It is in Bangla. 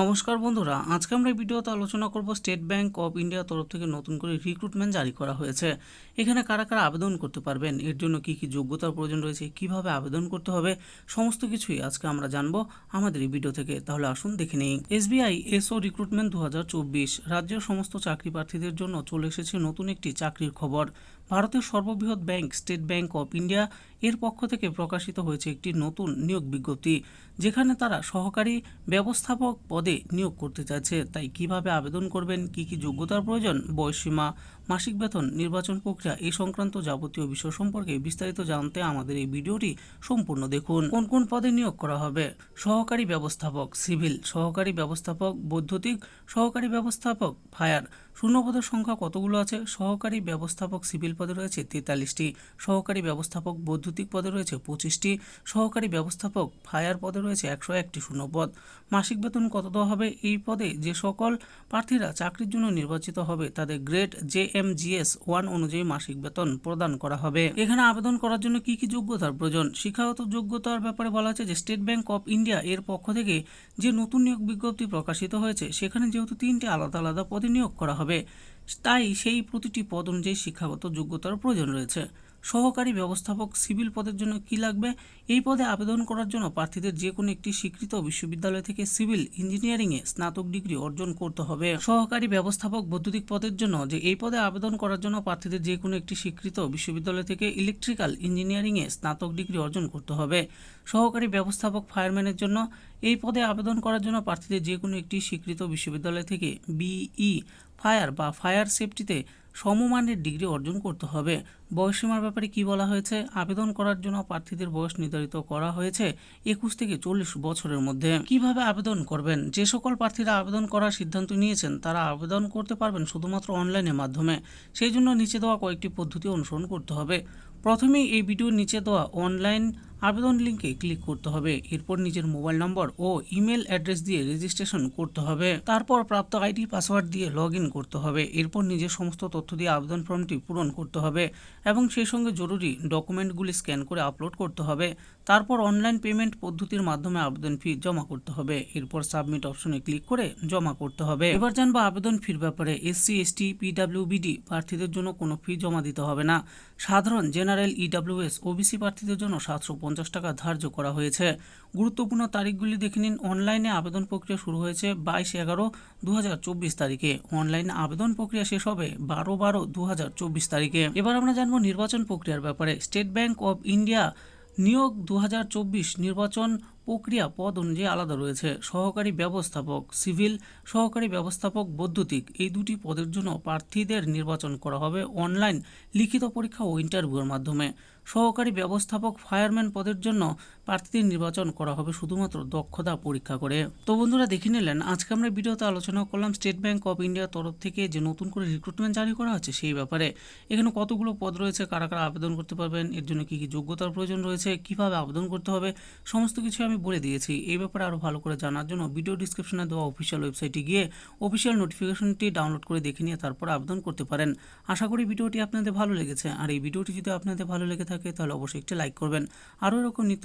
নমস্কার বন্ধুরা, আজকে আমরা ভিডিওতে আলোচনা করব স্টেট ব্যাংক অফ ইন্ডিয়ার তরফ থেকে নতুন করে রিক্রুটমেন্ট জারি করা হয়েছে। এখানে কারা কারা আবেদন করতে পারবেন, এর জন্য কি কি যোগ্যতার প্রয়োজন রয়েছে, কীভাবে আবেদন করতে হবে, সমস্ত কিছুই আজকে আমরা জানব আমাদের এই ভিডিও থেকে। তাহলে আসুন দেখে নিই। এসবিআই, এসও রিক্রুটমেন্ট দু হাজার চব্বিশ, রাজ্যের সমস্ত চাকরি প্রার্থীদের জন্য চলে এসেছে নতুন একটি চাকরির খবর। ভারতের সর্ববৃহৎ bank, state bank of India এর পক্ষ থেকে প্রকাশিত হয়েছে একটি নতুন নিয়োগ বিজ্ঞপ্তি, যেখানে তারা সহকারী ব্যবস্থাপক পদে নিয়োগ করতে চাইছে। তাই কীভাবে আবেদন করবেন, কি কি যোগ্যতার প্রয়োজন বয়সীমা মাসিক বেতন, নির্বাচন প্রক্রিয়া এই সংক্রান্ত যাবতীয় বিষয় সম্পর্কে বিস্তারিত জানতে আমাদের এই ভিডিওটি সম্পূর্ণ দেখুন। কোন কোন পদে নিয়োগ করা হবে? সহকারী ব্যবস্থাপক, সিভিল, সহকারী ব্যবস্থাপক, বৈদ্যুতিক, সহকারী ব্যবস্থাপক, ফায়ার শূন্যপদের সংখ্যা কতগুলো আছে? সহকারী ব্যবস্থাপক সিভিল পদে রয়েছে তেতাল্লিশটি, সহকারী ব্যবস্থাপক বৈদ্যুতিক পদে রয়েছে পঁচিশটি, সহকারী ব্যবস্থাপক ফায়ার পদে রয়েছে একশো একটি শূন্যপদ। মাসিক বেতন কত দেওয়া হবে? এই পদে যে সকল প্রার্থীরা চাকরির জন্য নির্বাচিত হবে, তাদের grade J M GS one অনুযায়ী মাসিক বেতন প্রদান করা হবে। এখানে আবেদন করার জন্য কি কি যোগ্যতার প্রয়োজন? শিক্ষাগত যোগ্যতার ব্যাপারে বলা হচ্ছে যে স্টেট ব্যাংক অফ ইন্ডিয়া এর পক্ষ থেকে যে নতুন নিয়োগ বিজ্ঞপ্তি প্রকাশিত হয়েছে, সেখানে যেহেতু তিনটি আলাদা আলাদা পদে নিয়োগ করা হবে। তাই সেই প্রতিটি পদ অনুযায়ী শিক্ষাগত যোগ্যতার প্রয়োজন রয়েছে। সহকারী ব্যবস্থাপক সিভিল পদের জন্য কি লাগবে? এই পদে আবেদন করার জন্য প্রার্থীদের যে কোনো একটি স্বীকৃত বিশ্ববিদ্যালয় থেকে সিভিল ইঞ্জিনিয়ারিংয়ে স্নাতক ডিগ্রি অর্জন করতে হবে। সহকারী ব্যবস্থাপক বৈদ্যুতিক পদের জন্য যে এই পদে আবেদন করার জন্য প্রার্থীদের যে কোনো একটি স্বীকৃত বিশ্ববিদ্যালয় থেকে ইলেকট্রিক্যাল ইঞ্জিনিয়ারিংয়ে স্নাতক ডিগ্রি অর্জন করতে হবে। সহকারী ব্যবস্থাপক ফায়ারম্যানের জন্য এই পদে আবেদন করার জন্য প্রার্থীদের যে কোনো একটি স্বীকৃত বিশ্ববিদ্যালয় থেকে বিই ফায়ার বা ফায়ার সেফটিতে সমমানের ডিগ্রি অর্জন করতে হবে। বয়সীমার ব্যাপারে কি বলা হয়েছে? আবেদন করার জন্য প্রার্থীদের বয়স নির্ধারিত করা হয়েছে একুশ থেকে চল্লিশ বছরের মধ্যে। কীভাবে আবেদন করবেন? যে সকল প্রার্থীরা আবেদন করার সিদ্ধান্ত নিয়েছেন, তারা আবেদন করতে পারবেন শুধুমাত্র অনলাইনের মাধ্যমে। সেই জন্য নিচে দেওয়া কয়েকটি পদ্ধতি অনুসরণ করতে হবে। প্রথমেই এই ভিডিওর নিচে দেওয়া অনলাইন আবেদন লিঙ্কে ক্লিক করতে হবে। এরপর নিজের মোবাইল নম্বর ও ইমেল অ্যাড্রেস দিয়ে রেজিস্ট্রেশন করতে হবে। তারপর প্রাপ্ত আইডি, পাসওয়ার্ড দিয়ে লগ করতে হবে। এরপর নিজের সমস্ত তথ্য দিয়ে আবেদন ফর্মটি পূরণ করতে হবে এবং সেই সঙ্গে জরুরি ডকুমেন্টগুলি স্ক্যান করে আপলোড করতে হবে। তারপর অনলাইন পেমেন্ট পদ্ধতির মাধ্যমে আবেদন ফি জমা করতে হবে। এরপর সাবমিট অপশনে ক্লিক করে জমা করতে হবে। এবার জানব আবেদন ফির ব্যাপারে এসসি, এসটি, পিডাব্লিউবিডি প্রার্থীদের জন্য কোনো ফি জমা দিতে হবে না। সাধারণ জেনারেল, ইডাব্লিউএস, ওবিসি প্রার্থীদের জন্য সাতশো পঞ্চাশ টাকা ধার্য করা হয়েছে। গুরুত্বপূর্ণ তারিখগুলি দেখে নিন। অনলাইনে আবেদন প্রক্রিয়া শুরু হয়েছে বাইশ এগারো দু তারিখে। অনলাইনে আবেদন প্রক্রিয়া শেষ হবে বারো বারো দু তারিখে। এবার আমরা জানব নির্বাচন প্রক্রিয়ার ব্যাপারে। স্টেট ব্যাংক অব ইন্ডিয়া নিয়োগ দু হাজার চব্বিশ নির্বাচন প্রক্রিয়া পদ অনুযায়ী আলাদা রয়েছে। সহকারী ব্যবস্থাপক, সিভিল, সহকারী ব্যবস্থাপক, বৈদ্যুতিক এই দুটি পদের জন্য প্রার্থীদের নির্বাচন করা হবে অনলাইন লিখিত পরীক্ষা ও ইন্টারভিউর মাধ্যমে। সহকারী ব্যবস্থাপক, ফায়ারম্যান পদের জন্য প্রার্থীদের নির্বাচন করা হবে শুধুমাত্র দক্ষতা পরীক্ষা করে। তো বন্ধুরা দেখে নিলেন, আজকে আমরা ভিডিওতে আলোচনা করলাম স্টেট ব্যাংক অফ ইন্ডিয়ার তরফ থেকে যে নতুন করে রিক্রুটমেন্ট জারি করা হচ্ছে সেই ব্যাপারে। এখানে কতগুলো পদ রয়েছে, কারা কারা আবেদন করতে পারবেন, এর জন্য কী কী যোগ্যতার প্রয়োজন রয়েছে, কীভাবে আবেদন করতে হবে, সমস্ত কিছু আমি বলে দিয়েছি। এই ব্যাপারে আরও ভালো করে জানার জন্য ভিডিও ডিসক্রিপশনে দেওয়া অফিসিয়াল ওয়েবসাইটে গিয়ে অফিসিয়াল নোটিফিকেশনটি ডাউনলোড করে দেখে নিয়ে তারপর আবেদন করতে পারেন। আশা করি ভিডিওটি আপনাদের ভালো লেগেছে। আর এই ভিডিওটি যদি আপনাদের ভালো লেগে থাকে, তাহলে অবশ্যই একটি লাইক করবেন। আরও এরকম নিত্য